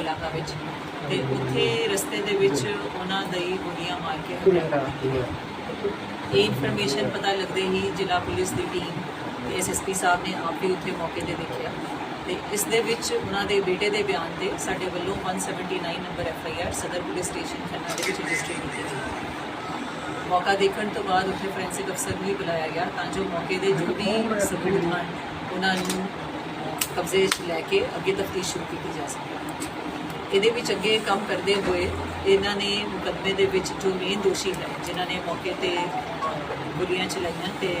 ਇਲਾਕਾ ਵਿੱਚ। ਤੇ ਉੱਥੇ ਰਸਤੇ ਦੇ ਵਿੱਚ ਉਹਨਾਂ ਦੀ ਗੋਲੀਆਂ ਮਾਰ ਕੇ ਹੱਤਿਆ ਕਰ ਦਿੱਤੀ। ਇਹ ਇਨਫੋਰਮੇਸ਼ਨ ਪਤਾ ਲੱਗਦੇ ਹੀ ਜ਼ਿਲ੍ਹਾ ਪੁਲਿਸ ਦੀ ਟੀਮ ਤੇ ਐਸਐਸਪੀ ਸਾਹਿਬ ਨੇ ਆਪ ਵੀ ਉੱਥੇ ਮੌਕੇ ਤੇ ਦੇਖਿਆ। ਤੇ ਇਸ ਦੇ ਵਿੱਚ ਉਹਨਾਂ ਦੇ ਬੇਟੇ ਦੇ ਬਿਆਨ ਤੇ ਸਾਡੇ ਵੱਲੋਂ 179 ਨੰਬਰ ਐਫਆਈਆਰ ਸਦਰ ਪੁਲਿਸ ਸਟੇਸ਼ਨ ਖੰਨਾ ਦੇ ਵਿੱਚ ਰਜਿਸਟਰ ਕੀਤੀ ਗਈ। ਮੌਕਾ ਦੇਖਣ ਤੋਂ ਬਾਅਦ ਉੱਥੇ ਫੋਰੈਂਸਿਕ ਅਫਸਰ ਨੂੰ ਵੀ ਬੁਲਾਇਆ ਗਿਆ ਤਾਂ ਜੋ ਮੌਕੇ ਦੇ ਜੋ ਵੀ ਸਬੂਤ ਹਨ, ਉਹਨਾਂ ਨੂੰ ਕਬਜ਼ੇ 'ਚ ਲੈ ਕੇ ਅੱਗੇ ਤਫਤੀਸ਼ ਸ਼ੁਰੂ ਕੀਤੀ ਜਾ ਸਕੇ ਇਹਦੇ ਵਿੱਚ ਅੱਗੇ ਕੰਮ ਕਰਦੇ ਹੋਏ ਇਹਨਾਂ ਨੇ ਮੁਕੱਦਮੇ ਦੇ ਵਿੱਚ ਜੋ ਮੇਨ ਦੋਸ਼ੀ ਹੈ ਜਿਨ੍ਹਾਂ ਨੇ ਮੌਕੇ ਤੇ ਗੋਲੀਆਂ ਚਲਾਈਆਂ ਤੇ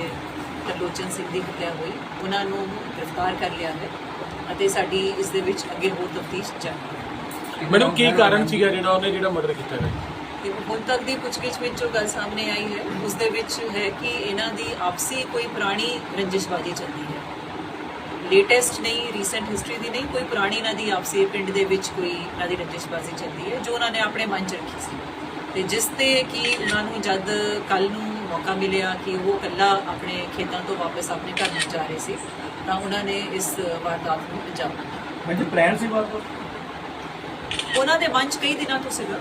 ਤਰਲੋਚਨ ਸਿੰਘ ਦੀ ਹੱਤਿਆ ਹੋਈ ਉਹਨਾਂ ਨੂੰ ਗ੍ਰਿਫਤਾਰ ਕਰ ਲਿਆ ਹੈ ਅਤੇ ਸਾਡੀ ਇਸ ਦੇ ਵਿੱਚ ਅੱਗੇ ਹੋਰ ਤਫਤੀਸ਼ ਜਾਰੀ ਹੈ। ਮੈਨੂੰ ਕੀ ਕਾਰਨ ਸੀਗਾ ਜਿਹੜਾ ਉਹਨੇ ਜਿਹੜਾ ਮਰਡਰ ਕੀਤਾ ਹੈ? ਤੇ ਹੁਣ ਤੱਕ ਦੀ ਪੁੱਛਗਿੱਛ ਵਿੱਚ ਜੋ ਗੱਲ ਸਾਹਮਣੇ ਆਈ ਹੈ ਉਸ ਦੇ ਵਿੱਚ ਹੈ ਕਿ ਇਹਨਾਂ ਦੀ ਆਪਸੀ ਕੋਈ ਪੁਰਾਣੀ ਰੰਜਿਸ਼ਬਾਜੀ ਚੱਲਦੀ ਹੈ। ਲੇਟੈਸਟ ਨਹੀਂ ਰੀਸੈਂਟ ਹਿਸਟਰੀ ਦੀ ਨਹੀਂ ਕੋਈ ਪੁਰਾਣੀ ਇਹਨਾਂ ਦੀ ਆਪਸੀ ਪਿੰਡ ਦੇ ਵਿੱਚ ਕੋਈ ਇਹਨਾਂ ਦੀ ਰੰਜਿਸ਼ਬਾਜੀ ਚੱਲਦੀ ਹੈ ਜੋ ਉਹਨਾਂ ਨੇ ਆਪਣੇ ਮਨ ਚ ਰੱਖੀ ਸੀ। ਤੇ ਜਿਸ ਤੇ ਕਿ ਉਹਨਾਂ ਨੂੰ ਜਦ ਕੱਲ ਨੂੰ ਮੌਕਾ ਮਿਲਿਆ ਕਿ ਉਹ ਇਕੱਲਾ ਆਪਣੇ ਖੇਤਾਂ ਤੋਂ ਵਾਪਸ ਆਪਣੇ ਘਰ ਨੂੰ ਜਾ ਰਹੇ ਸੀ ਤਾਂ ਉਹਨਾਂ ਨੇ ਇਸ ਵਾਰਦਾਤ ਨੂੰ ਅੰਜਾਮ ਦਿੱਤਾ। ਮੈਂ ਜੀ ਪਲਾਨ ਸੀ ਬਾਤ ਉਹਨਾਂ ਦੇ ਮਨ 'ਚ ਕਈ ਦਿਨਾਂ ਤੋਂ ਸੀਗਾ।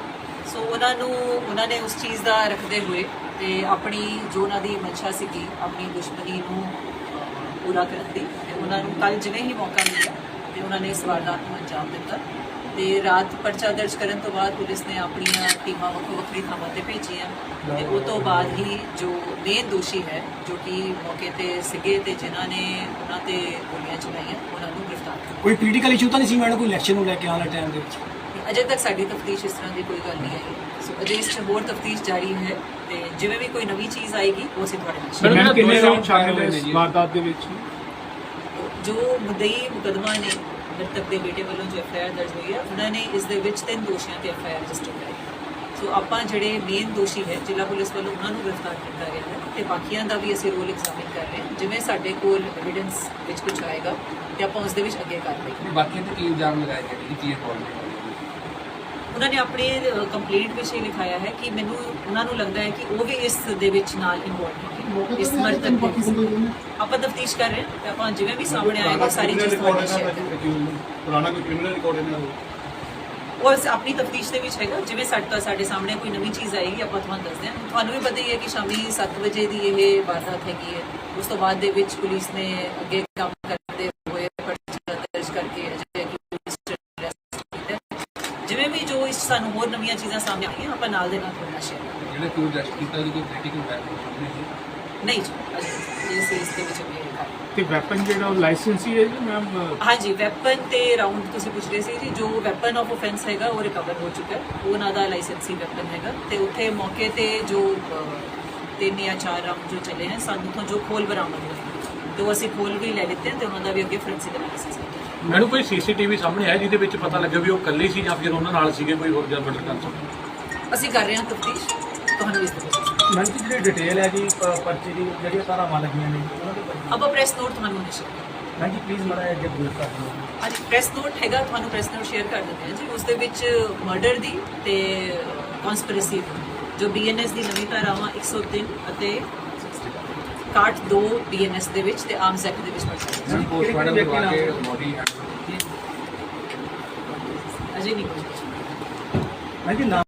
ਸੋ ਉਹਨਾਂ ਨੂੰ ਉਹਨਾਂ ਨੇ ਉਸ ਚੀਜ਼ ਦਾ ਰੱਖਦੇ ਹੋਏ ਤੇ ਆਪਣੀ ਜੋ ਉਹਨਾਂ ਦੀ ਮਨਸ਼ਾ ਸੀਗੀ ਆਪਣੀ ਦੁਸ਼ਮਣੀ ਨੂੰ ਪੂਰਾ ਕਰਨ ਦੀ ਤੇ ਉਹਨਾਂ ਨੂੰ ਕੱਲ ਜਿਵੇਂ ਹੀ ਮੌਕਾ ਮਿਲਿਆ ਤੇ ਉਹਨਾਂ ਨੇ ਇਸ ਵਾਰਦਾਤ ਨੂੰ ਅੰਜਾਮ ਦਿੱਤਾ। ਤੇ ਰਾਤ ਪਰਚਾ ਦਰਜ ਕਰਨ ਤੋਂ ਬਾਅਦ ਪੁਲਿਸ ਨੇ ਆਪਣੀਆਂ ਟੀਮਾਂ ਵੱਖੋ ਵੱਖਰੀ ਥਾਵਾਂ ਤੇ ਭੇਜੀਆਂ ਤੇ ਉਹ ਤੋਂ ਬਾਅਦ ਹੀ ਜੋ ਮੇਨ ਦੋਸ਼ੀ ਹੈ, ਜੋ ਕਿ ਮੌਕੇ ਤੇ ਸੀਗੇ ਤੇ ਜਿਨ੍ਹਾਂ ਨੇ ਉਹਨਾਂ ਤੇ ਗੋਲੀਆਂ ਚਲਾਈਆਂ, ਉਹਨਾਂ ਨੂੰ ਗ੍ਰਿਫਤਾਰ ਕੀਤਾ ਕੋਈ ਪੋਲੀਟੀਕਲ ਇਸ਼ੂ ਤਾਂ ਨਹੀਂ ਸੀ ਮੈਡਮ, ਕੋਈ ਇਲੈਕਸ਼ਨ ਨੂੰ ਲੈ ਕੇ ਆਉਣ ਵਾਲੇ ਟਾਈਮ ਦੇ ਵਿੱਚ? ਅਜੇ ਤੱਕ ਸਾਡੀ ਤਫਤੀਸ਼ ਇਸ ਤਰ੍ਹਾਂ ਦੀ ਕੋਈ ਗੱਲ ਨਹੀਂ ਆਈ। ਸੋ ਅਜੇ ਇਸ 'ਚ ਹੋਰ ਤਫਤੀਸ਼ ਜਾਰੀ ਹੈ ਤੇ ਜਿਵੇਂ ਵੀ ਕੋਈ ਨਵੀਂ ਚੀਜ਼ ਆਏਗੀ ਉਹ ਅਸੀਂ ਤੁਹਾਡੇ ਨਾਲ ਮੈਨੂੰ ਕਿੰਨੇ ਰਾਉਂਡ ਸ਼ਾਮਿਲ ਹੋਏ ਹੈ ਨੇ ਜੀ? ਵਾਰਦਾਤ ਦੇ ਵਿੱਚ। ਜੋ ਮੁਦਈ ਮੁਕਦਮਾ ਨੇ ਮ੍ਰਿਤਕ ਦੇ ਬੇਟੇ ਵੱਲੋਂ ਜੋ ਐਫਆਈਆਰ ਦਰਜ ਹੋਈ ਹੈ ਉਹਨਾਂ ਨੇ ਇਸ ਦੇ ਵਿੱਚ ਤਿੰਨ ਦੋਸ਼ੀਆਂ ਤੇ ਐਫਆਈਆਰ ਰਜਿਸਟਰ ਕਰਾਈ। ਸੋ ਆਪਾਂ ਜਿਹੜੇ ਮੇਨ ਦੋਸ਼ੀ ਹੈ ਜ਼ਿਲ੍ਹਾ ਪੁਲਿਸ ਵੱਲੋਂ ਉਹਨਾਂ ਨੂੰ ਗ੍ਰਿਫਤਾਰ ਕੀਤਾ ਗਿਆ ਹੈ ਤੇ ਬਾਕੀਆਂ ਦਾ ਵੀ ਅਸੀਂ ਰੋਲ ਐਗਜ਼ਾਮਿਨ ਕਰ ਰਹੇ ਹਾਂ। ਜਿਵੇਂ ਸਾਡੇ ਕੋਲ ਐਵੀਡੈਂਸ ਵਿੱਚ ਕੁਝ ਆਏਗਾ ਤੇ ਆਪਾਂ ਉਸ ਦੇ ਵਿੱਚ ਅੱਗੇ ਕਾਰਵਾਈ ਕਰਾਂਗੇ। ਬਾਕੀ ਤੇ ਕੀ ਇਲਜ਼ਾਮ ਲਗਾਏ ਗਏ ਨੇ ਕੀ ਫੋਲਟ ਉਹਨਾਂ ਨੇ ਆਪਣੇ ਕੰਪਲੇਂਟ ਵਿੱਚ ਇਹ ਲਿਖਾਇਆ ਹੈ ਕਿ ਮੈਨੂੰ ਉਹਨਾਂ ਨੂੰ ਲੱਗਦਾ ਹੈ ਕਿ ਉਹ ਵੀ ਇਸ ਦੇ ਵਿੱਚ ਨਾਲ ਇਨਵੋਲਵ ਹੈ ਇਸ ਵਿੱਚ। ਆਪਾਂ ਤਫਤੀਸ਼ ਕਰ ਰਹੇ ਹਾਂ ਤੇ ਆਪਾਂ ਜਿਵੇਂ ਵੀ ਸਾਹਮਣੇ ਆਏਗਾ ਸਾਰੀ ਚੀਜ਼ ਤੁਹਾਡੇ ਨਾਲ ਸ਼ੇਅਰ ਪੁਰਾਣਾ ਕੋਈ ਕ੍ਰਿਮੀਨਲ ਰਿਕਾਰਡ ਇਹਨਾਂ ਦਾ ਉਹ ਅਸੀਂ ਆਪਣੀ ਤਫਤੀਸ਼ ਦੇ ਵਿੱਚ ਹੈਗਾ ਜਿਵੇਂ ਸਾਡੇ ਤੋਂ ਸਾਡੇ ਸਾਹਮਣੇ ਕੋਈ ਨਵੀਂ ਚੀਜ਼ ਆਏਗੀ ਆਪਾਂ ਤੁਹਾਨੂੰ ਦੱਸਦੇ ਹਾਂ। ਤੁਹਾਨੂੰ ਵੀ ਪਤਾ ਹੀ ਹੈ ਕਿ ਸ਼ਾਮੀ 7 ਵਜੇ ਦੀ ਇਹ ਵਾਰਦਾਤ ਹੈਗੀ ਹੈ। ਉਸ ਤੋਂ ਬਾਅਦ ਦੇ ਵਿੱਚ ਪੁਲਿਸ ਨੇ ਅੱਗੇ ਕੰਮ ਕਰਦੇ ਹੋਏ ਪਰਚਾ ਦਰਜ ਕਰਕੇ ਅਜੇ ਅਕਿਊਜ਼ਡ ਅਰੈਸਟ ਕੀਤਾ ਜਿਵੇਂ ਵੀ ਜੋ ਇਸ ਸਾਨੂੰ ਹੋਰ ਨਵੀਆਂ ਚੀਜ਼ਾਂ ਸਾਹਮਣੇ ਆਈਆਂ ਆਪਾਂ ਨਾਲ ਦੇ ਨਾਲ ਤੁਹਾਡੇ ਸ਼ੇਅਰ ਕਰਾਂਗੇ। ਜਿਹੜਾ ਕੀਤਾ ਕੋਈ ਕ੍ਰਿਟੀਕਲ ਬੈਕਗ੍ਰਾਉਂਡ ਨਹੀਂ ਹੈ। ਨਹੀਂ ਜੀ ਅਜੇ ਇਸ ਇਸ ਦੇ ਵਿੱਚ ਅੱਗੇ ਲਿਖਾ ਹੈ। ਤੇ ਵੈਪਨ ਜਿਹੜਾ ਉਹ ਲਾਇਸੈਂਸੀ ਹੈ ਜੀ ਮੈਮ ਹਾਂਜੀ ਵੈਪਨ ਤੇ ਰਾਉਂਡ ਤੁਸੀਂ ਪੁੱਛ ਰਹੇ ਸੀ ਜੀ ਜੋ ਵੈਪਨ ਆਫ ਆਫੈਂਸ ਹੈਗਾ ਉਹ ਰਿਕਵਰ ਹੋ ਚੁੱਕਾ ਉਹਨਾਂ ਦਾ ਲਾਇਸੈਂਸੀ ਵੈਪਨ ਹੈਗਾ। ਤੇ ਉੱਥੇ ਮੌਕੇ ਤੇ ਜੋ ਤਿੰਨ ਜਾਂ ਚਾਰ ਰਾਉਂਡ ਜੋ ਚੱਲੇ ਹਨ ਸਾਨੂੰ ਤੋਂ ਜੋ ਖੋਲ ਬਰਾਮਦ ਹੋਏ ਤੇ ਉਹ ਅਸੀਂ ਖੋਲ ਵੀ ਲੈ ਲਿੱਤੇ ਤੇ ਉਹਨਾਂ ਦਾ ਵੀ ਅੱਗੇ ਫੋਰੈਂਸਿਕ ਐਨਾਲਿਸਿਸ ਕੀਤਾ। ਮੈਨੂੰ ਕੋਈ ਸੀਸੀਟੀਵੀ ਸਾਹਮਣੇ ਆਇਆ ਜਿਹਦੇ ਵਿੱਚ ਪਤਾ ਲੱਗਾ ਵੀ ਉਹ ਇਕੱਲੇ ਸੀ ਜਾਂ ਫਿਰ ਉਹਨਾਂ ਨਾਲ ਸੀਗੇ ਕੋਈ ਹੋਰ ਜਾਂ ਮਰਡਰ ਕਰ ਸਕਦਾ ਅਸੀਂ ਕਰ ਰਹੇ ਹਾਂ ਤਫਤੀਸ਼। ਤੁਹਾਨੂੰ ਇਸ ਦੇ ਵਿੱਚ ਮੈਂ ਜੀ ਜਿਹੜੀ ਡਿਟੇਲ ਹੈ ਜੀ ਪ- ਪਰਚੀ ਦੀ ਜਿਹੜੀਆਂ ਧਾਰਾਵਾਂ ਲੱਗੀਆਂ ਨੇ ਜੀ, ਉਹਨਾਂ ਦੇ ਬਾਰੇ ਆਪਾਂ ਪ੍ਰੈਸ ਨੋਟ ਤੁਹਾਨੂੰ ਨਿਸ਼ਚਿਤ ਮੈਂ ਜੀ ਪਲੀਜ਼ ਮੜਾ ਅੱਗੇ ਬਰੀਫ ਕਰ ਦਿਓ ਅੱਜ ਪ੍ਰੈਸ ਨੋਟ ਹੈਗਾ ਤੁਹਾਨੂੰ ਪ੍ਰੈਸ ਨੋਟ ਸ਼ੇਅਰ ਕਰ ਦਿੰਦੇ ਹਾਂ ਜੀ। ਉਸ ਦੇ ਵਿੱਚ ਮਰਡਰ ਦੀ ਤੇ ਕਨਸਪੀਰੇਸੀ ਜੋ ਬੀਐਨਐਸ ਦੀ ਨਵੀਂ ਧਾਰਾਵਾਂ 103 ਅਤੇ 62 ਬੀਐਨਐਸ ਦੇ ਵਿੱਚ ਤੇ ਆਰਮਸ ਐਕਟ ਦੇ ਵਿੱਚ ਪਰਚਾ ਮੈਂ ਪੋਸਟਮਾਰਟਮ ਕਰਵਾ ਕੇ ਬੋਡੀ ਅਜੇ ਨਹੀਂ ਕੁਝ ਮੈਂ ਜੀ ਨਾਮ